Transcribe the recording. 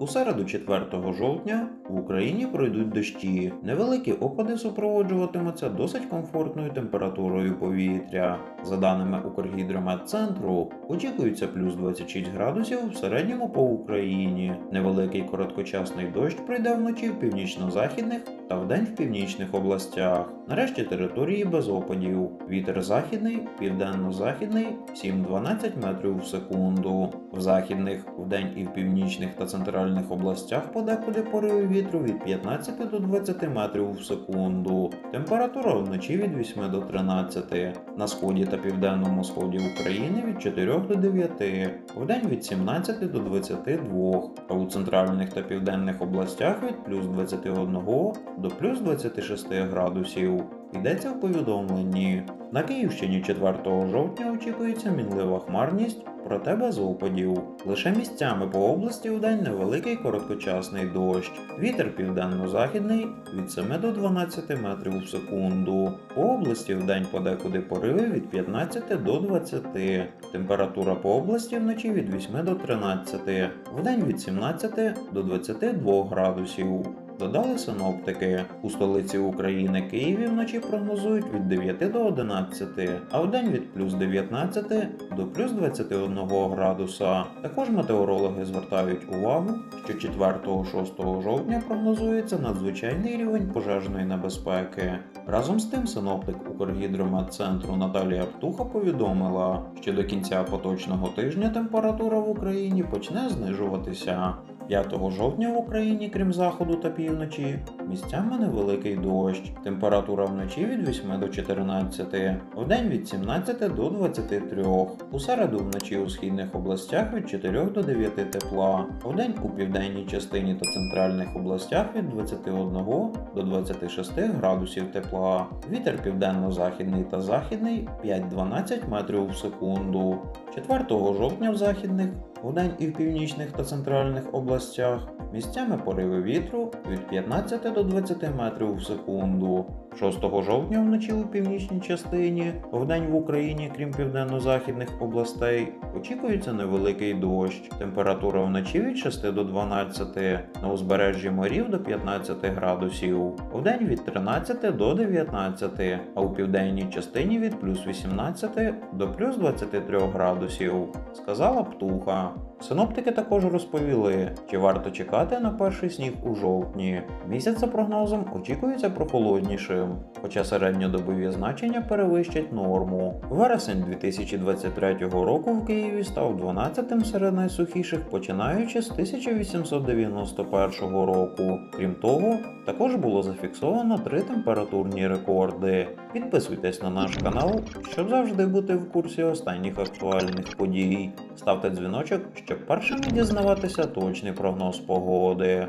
У середу 4 жовтня в Україні пройдуть дощі. Невеликі опади супроводжуватимуться досить комфортною температурою повітря. За даними Укргідрометцентру, очікується плюс 26 градусів в середньому по Україні. Невеликий короткочасний дощ пройде вночі в північно-західних та вдень в північних областях. Нарешті території без опадів. Вітер західний, південно-західний 7-12 метрів в секунду. В західних, вдень і в північних та центральних областях подекуди пориви вітру від 15 до 20 метрів в секунду. Температура вночі від 8 до 13. На сході та південному сході України від 4 до 9. Вдень від 17 до 22. А у центральних та південних областях від плюс 21 до плюс 26 градусів. Йдеться в повідомленні. На Київщині 4 жовтня очікується мінлива хмарність, проте без опадів. Лише місцями по області вдень невеликий короткочасний дощ. Вітер південно-західний від 7 до 12 метрів в секунду. По області вдень подекуди пориви від 15 до 20. Температура по області вночі від 8 до 13, вдень від 17 до 22 градусів. Додали синоптики. У столиці України Києві вночі прогнозують від 9 до 11, а вдень від плюс 19 до плюс 21 градуса. Також метеорологи звертають увагу, що 4-6 жовтня прогнозується надзвичайний рівень пожежної небезпеки. Разом з тим синоптик Укргідрометцентру Наталія Птуха повідомила, що до кінця поточного тижня температура в Україні почне знижуватися. 5 жовтня в Україні, крім заходу та півночі, місцями невеликий дощ. Температура вночі від 8 до 14, вдень від 17 до 23. У середу вночі у східних областях від 4 до 9 тепла, вдень у південній частині та центральних областях від 21 до 26 градусів тепла. Вітер південно-західний та західний 5-12 метрів в секунду. 4 жовтня в західних, вдень і в північних та центральних областях місцями пориви вітру від 15 до 20 метрів в секунду. 6 жовтня вночі у північній частині, вдень в Україні, крім південно-західних областей, очікується невеликий дощ. Температура вночі від 6 до 12, на узбережжі морів до 15 градусів, вдень від 13 до 19, а у південній частині від плюс 18 до плюс 23 градусів, сказала птуха. Синоптики також розповіли, чи варто чекати на перший сніг у жовтні. Місяць за прогнозом очікується хоча середньодобові значення перевищать норму. Вересень 2023 року в Києві став 12-тим серед найсухіших, починаючи з 1891 року. Крім того, також було зафіксовано три температурні рекорди. Підписуйтесь на наш канал, щоб завжди бути в курсі останніх актуальних подій. Ставте дзвіночок, щоб першими дізнаватися точний прогноз погоди.